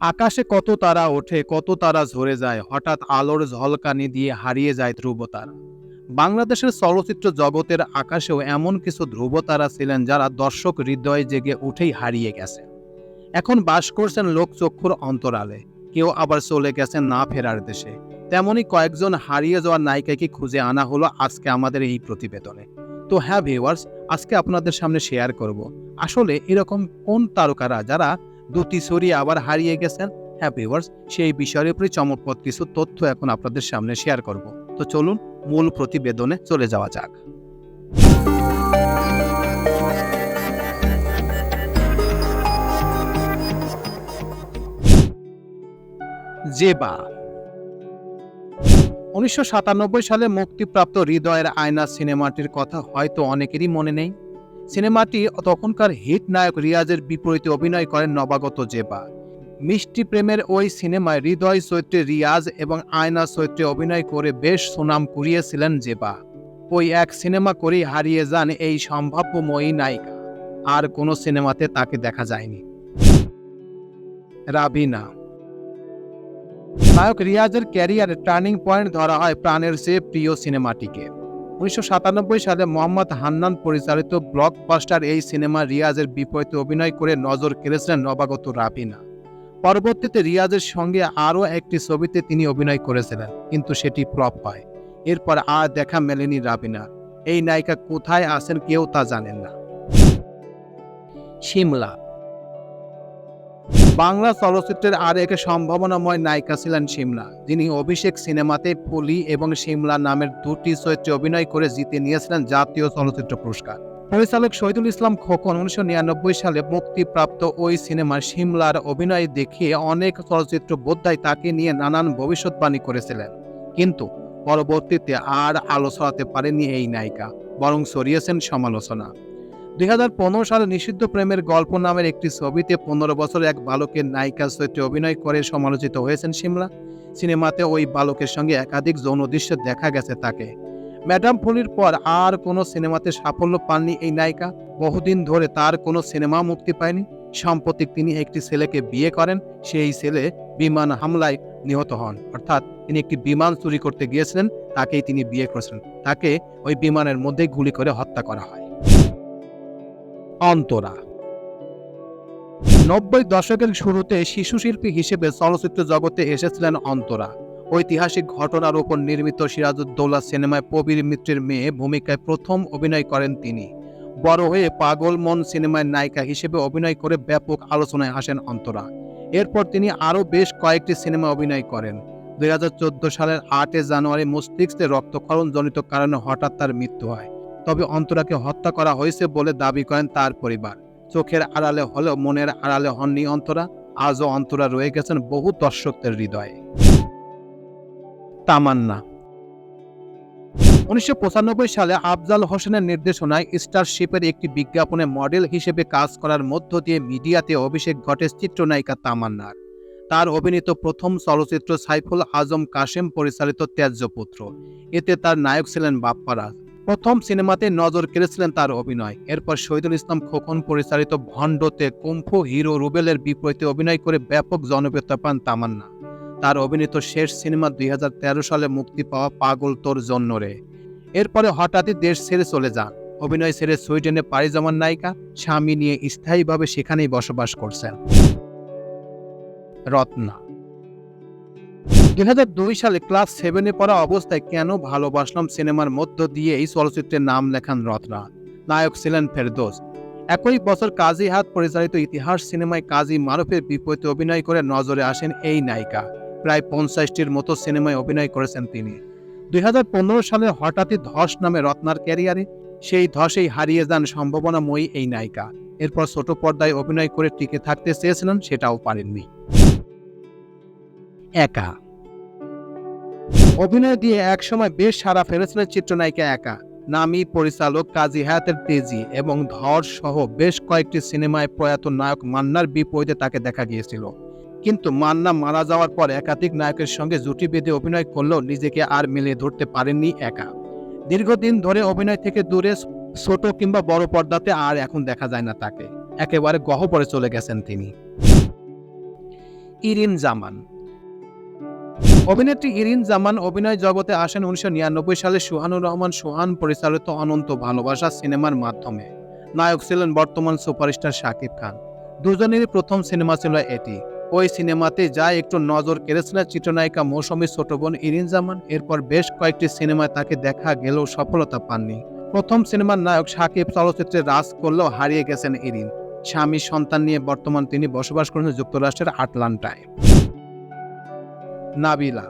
আকাশে কত তারা ওঠে, কত তারা ঝরে যায়, হঠাৎ আলোর ঝলকানি দিয়ে হারিয়ে যায় ধ্রুবতারা বাংলাদেশের চলচ্চিত্র জগতের আকাশেও এমন কিছু ধ্রুবতারা ছিলেন যারা দর্শক হৃদয়ে জেগে উঠেই হারিয়ে গেছে। এখন বাস করছেন লোকচক্ষুর অন্তরালে, কেউ আবার চলে গেছেন না ফেরার দেশে। তেমনি কয়েকজন হারিয়ে যাওয়া নায়িকাকে খুঁজে আনা হলো আজকে আমাদের এই প্রতিবেদনে। তো হ্যাঁ ভিউয়ার্স আজকে আপনাদের সামনে শেয়ার করব। আসলে এরকম কোন তারকারা যারা দুটি সরিয়ে আবার হারিয়ে গেছেন। হ্যাঁ ভিউয়ার্স সেই বিষয়ের উপরে চমকপদ কিছু তথ্য এখন আপনাদের সামনে শেয়ার করব। তো চলুন মূল প্রতিবেদনে চলে যাওয়া যাক। জেবা। উনিশশো সাতানব্বই সালে মুক্তিপ্রাপ্ত হৃদয়ের আয়না সিনেমাটির কথা হয়তো অনেকেরই মনে নেই। সিনেমাটি তখনকার হিট নায়ক রিয়াজের বিপরীতে অভিনয় করেন নবাগত জেবা। মিষ্টি প্রেমের ওই সিনেমায় হৃদয় চৈত্রে রিয়াজ এবং আয়না চৈত্রে অভিনয় করে বেশ সুনাম কুড়িয়েছিলেন জেবা। ওই এক সিনেমা করেই হারিয়ে যান এই সম্ভাব্যময়ী নায়িকা। আর কোনো সিনেমাতে তাকে দেখা যায়নি। রাবিনা নায়ক রিয়াজের ক্যারিয়ারে টার্নিং পয়েন্ট ধরা হয় প্রাণের চেয়ে প্রিয় সিনেমাটিকে। উনিশশো সাতানব্বই সালে মোহাম্মদ হান্নান পরিচালিত ব্লকবাস্টার এই সিনেমা রিয়াজের বিপরীতে অভিনয় করে নজর কেড়েছিলেন নবাগত রাবিনা। পরবর্তীতে রিয়াজের সঙ্গে আরও একটি ছবিতে তিনি অভিনয় করেছিলেন, কিন্তু সেটি ফ্লপ হয়। এরপর আর দেখা মেলেনি রাবিনা। এই নায়িকা কোথায় আছেন কেউ তা জানেন না। শিমলা। বাংলা চলচ্চিত্রের আর এক সম্ভাবনাময় নায়িকা ছিলেন শিমলা যিনি অভিষেক সিনেমাতে পুলি এবং শিমলা নামের দুটি চরিত্রে অভিনয় করে জিতে নিয়েছিলেন জাতীয় চলচ্চিত্র পুরস্কার। পরিচালক শহীদুল ইসলাম খোকন উনিশশো নিরানব্বই সালে মুক্তিপ্রাপ্ত ওই সিনেমার শিমলার অভিনয় দেখিয়ে অনেক চলচ্চিত্র বোদ্ধায় তাকে নিয়ে নানান ভবিষ্যৎবাণী করেছিলেন। কিন্তু পরবর্তীতে আর আলো ছড়াতে পারেনি এই নায়িকা, বরং সরিয়েছেন সমালোচনা। দুই হাজার পনেরো সালে নিষিদ্ধ প্রেমের গল্প নামের একটি ছবিতে পনেরো বছর এক বালকের নায়িকা চরিত্রে অভিনয় করে সমালোচিত হয়েছেন সিমলা। সিনেমাতে ওই বালকের সঙ্গে একাধিক যৌন দৃশ্য দেখা গেছে তাকে। ম্যাডাম ফুলির পর আর কোনো সিনেমাতে সাফল্য পাননি এই নায়িকা। বহুদিন ধরে তার কোনো সিনেমা মুক্তি পায়নি। সাম্প্রতিক তিনি একটি ছেলেকে বিয়ে করেন। সেই ছেলে বিমান হামলায় নিহত হন। অর্থাৎ তিনি একটি বিমান চুরি করতে গিয়েছিলেন। তাকেই তিনি বিয়ে করেছিলেন। তাকে ওই বিমানের মধ্যেই গুলি করে হত্যা করা হয়। অন্তরা। নব্বই দশকের শুরুতে শিশু শিল্পী হিসেবে চলচ্চিত্র জগতে এসেছিলেন অন্তরা। ঐতিহাসিক ঘটনার উপর নির্মিত সিরাজউদ্দৌলা সিনেমায় প্রবীর মিত্রের মেয়ে ভূমিকায় প্রথম অভিনয় করেন তিনি। বড় হয়ে পাগল মন সিনেমায় নায়িকা হিসেবে অভিনয় করে ব্যাপক আলোচনায় আসেন অন্তরা। এরপর তিনি আরও বেশ কয়েকটি সিনেমা অভিনয় করেন। দু হাজার চোদ্দ সালের আটে জানুয়ারি মস্তিষ্কে রক্তক্ষরণ জনিত কারণে হঠাৎ তার মৃত্যু হয়। তবে অন্তরাকে হত্যা করা হয়েছে বলে দাবি করেন তার পরিবার। চোখের আড়ালে হলেও মনের আড়ালে হননি অন্তরা, আজও অন্তরা রয়ে গেছেন বহু দর্শকদের হৃদয়ে। তামান্না। উনিশশো সালে আফজাল হোসেনের নির্দেশনায় স্টারশিপের একটি বিজ্ঞাপনে মডেল হিসেবে কাজ করার মধ্য দিয়ে মিডিয়াতে অভিষেক ঘটে চিত্রনায়িকা তামান্নার। তার অভিনীত প্রথম চলচ্চিত্র সাইফুল আজম কাশেম পরিচালিত ত্যায্যপুত্র এতে তার নায়ক ছিলেন বাপ্পারাজ। প্রথম সিনেমাতে নজর কেড়েছিলেন তার অভিনয়। এরপর শহীদুল ইসলাম খোকন পরিচালিত ভণ্ডতে কুম্ফু হিরো রুবেলের বিপরীতে অভিনয় করে ব্যাপক জনপ্রিয়তা পান তামান্না। তার অভিনীত শেষ সিনেমা দুই হাজার তেরো সালে মুক্তি পাওয়া পাগল তোর জন্য রে। এরপরে হঠাৎই দেশ ছেড়ে চলে যান। অভিনয় ছেড়ে সুইডেনে পাড়ি জমান নায়িকা, স্বামী নিয়ে স্থায়ীভাবে সেখানেই বসবাস করছেন। রত্না দুই হাজার দুই সালে ক্লাস সেভেনে পড়া অবস্থায় কেন ভালোবাসলাম সিনেমার মধ্য দিয়ে এই চলচ্চিত্রের নাম লেখান রত্না? নায়ক ছিলেন ফেরদোস। একই বছর কাজী হাত পরিচালিত ইতিহাস সিনেমায় কাজী মারুফের বিপরীতে অভিনয় করে নজরে আসেন এই নায়িকা। প্রায় পঞ্চাশটির মতো সিনেমায় অভিনয় করেছেন তিনি। দুই হাজার পনেরো সালে হঠাৎই ধস নামে রত্নার ক্যারিয়ারে, সেই ধসেই হারিয়ে যান সম্ভাবনাময়ী এই নায়িকা। এরপর ছোট পর্দায় অভিনয় করে টিকে থাকতে চেয়েছিলেন, সেটাও পারেননি। একা। অভিনয় দিয়ে একসময় বেশ সারা ফেলেছিলেন চিত্রনায়িকা একা। নামী পরিচালক কাজী হায়াতের তেজি এবং ধর সহ বেশ কয়েকটি সিনেমায় প্রয়াত নায়ক মান্নার বিপরীতে তাকে দেখা গিয়েছিল। কিন্তু মান্না মারা যাওয়ার পর একাধিক নায়কের সঙ্গে জুটি বেঁধে অভিনয় করলেও নিজেকে আর মিলিয়ে ধরতে পারেননি একা। দীর্ঘদিন ধরে অভিনয় থেকে দূরে, ছোট কিংবা বড় পর্দাতে আর এখন দেখা যায় না তাকে। একেবারে গহ্বরে চলে গেছেন তিনি। ইরিন জামান অভিনেত্রী ইরিন জামান অভিনয় জগতে আসেন উনিশশো নিরানব্বই সালে সুহানুর রহমান সুহান পরিচালিত অনন্ত ভালোবাসা সিনেমার মাধ্যমে। নায়ক ছিলেন বর্তমান সুপারস্টার শাকিব খান। দুজনেরই প্রথম সিনেমা ছিল এটি। ওই সিনেমাতে যা একটু নজর কেড়েছিলেন চিত্রনায়িকা মৌসুমী ছোট বোন ইরিন জামান, এরপর বেশ কয়েকটি সিনেমায় তাকে দেখা গেলেও সফলতা পাননি। প্রথম সিনেমার নায়ক শাকিব চলচ্চিত্রে রাজ করলেও হারিয়ে গেছেন ইরিন। স্বামী সন্তান নিয়ে বর্তমান তিনি বসবাস করছেন যুক্তরাষ্ট্রের আটলান্টায়। নাবিলা।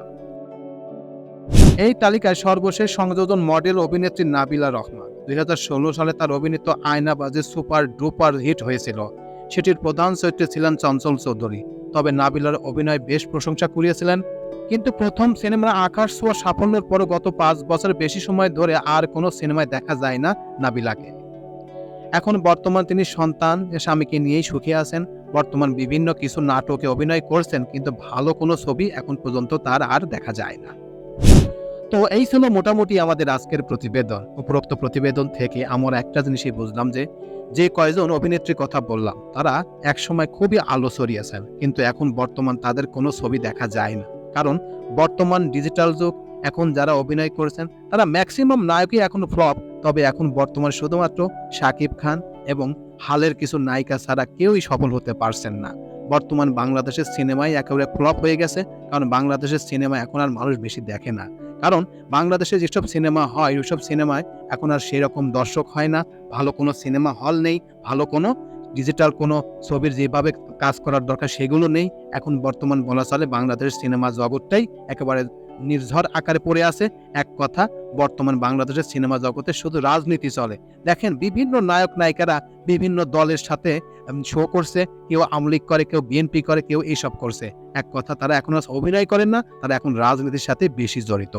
এই তালিকায় সর্বশেষ সংযোজন মডেল অভিনেত্রী নাবিলা রহমান। দুই সালে তার অভিনীত আয়নাবাজে সুপার ডুপার হিট হয়েছিল। সেটির প্রধান চরিত্রে ছিলেন চঞ্চল চৌধুরী। তবে নাবিলার অভিনয় বেশ প্রশংসা কুড়িয়েছিলেন। কিন্তু প্রথম সিনেমা আকাশ ছোঁয়া সাফল্যের পর গত পাঁচ বছর বেশি সময় ধরে আর কোনো সিনেমায় দেখা যায় না নাবিলাকে। এখন বর্তমান তিনি সন্তান, স্বামীকে নিয়েই সুখী আছেন। বর্তমান বিভিন্ন কিছু নাটকে অভিনয় করছেন, কিন্তু ভালো কোনো ছবি এখন পর্যন্ত তার আর দেখা যায় না। তো এই ছিল মোটামুটি আমাদের আজকের প্রতিবেদন। উপরোক্ত প্রতিবেদন থেকে আমরা একটা জিনিসই বুঝলাম যে যে কয়জন অভিনেত্রীর কথা বললাম, তারা একসময় খুবই আলো ছড়িয়েছেন কিন্তু এখন বর্তমান তাদের কোনো ছবি দেখা যায় না। কারণ বর্তমান ডিজিটাল যুগ, এখন যারা অভিনয় করেছেন, তারা ম্যাক্সিমাম নায়কই এখন ফ্লপ, তবে এখন বর্তমান শুধুমাত্র শাকিব খান এবং হালের কিছু নায়িকা ছাড়া কেউই সফল হতে পারছেন না। বর্তমান বাংলাদেশের সিনেমাই একেবারে ফ্লপ হয়ে গেছে, কারণ বাংলাদেশের সিনেমা এখন আর মানুষ বেশি দেখে না। কারণ বাংলাদেশে যেসব সিনেমা হয়, ওইসব সিনেমায় এখন আর সেরকম দর্শক হয় না। ভালো কোনো সিনেমা হল নেই, ভালো কোনো ডিজিটাল কোনো ছবির যেভাবে কাজ করার দরকার সেগুলো নেই। এখন বর্তমান বলা চলে বাংলাদেশের সিনেমা জগৎটাই একেবারে নির্ঝর আকারে পড়ে আছে। এক কথা, বর্তমান বাংলাদেশের সিনেমা জগতে শুধু রাজনীতি চলে। দেখেন, বিভিন্ন নায়ক নায়িকারা বিভিন্ন দলের সাথে শো করছে। কেউ আমলিক করে, কেউ বিএনপি করে, কেউ এইসব করছে। এক কথা, তারা এখন অভিনয় করেন না, তারা এখন রাজনীতির সাথে বেশি জড়িত।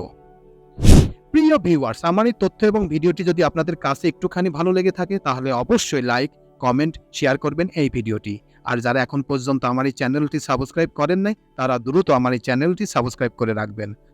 প্রিয় ভিউয়ার্স আমার এই তথ্য এবং ভিডিওটি যদি আপনাদের কাছে একটুখানি ভালো লেগে থাকে, তাহলে অবশ্যই লাইক কমেন্ট শেয়ার করবেন এই ভিডিওটি। আর যারা এখন পর্যন্ত আমার এই চ্যানেলটি সাবস্ক্রাইব করেন নাই, তারা দ্রুত আমার এই চ্যানেলটি সাবস্ক্রাইব করে রাখবেন।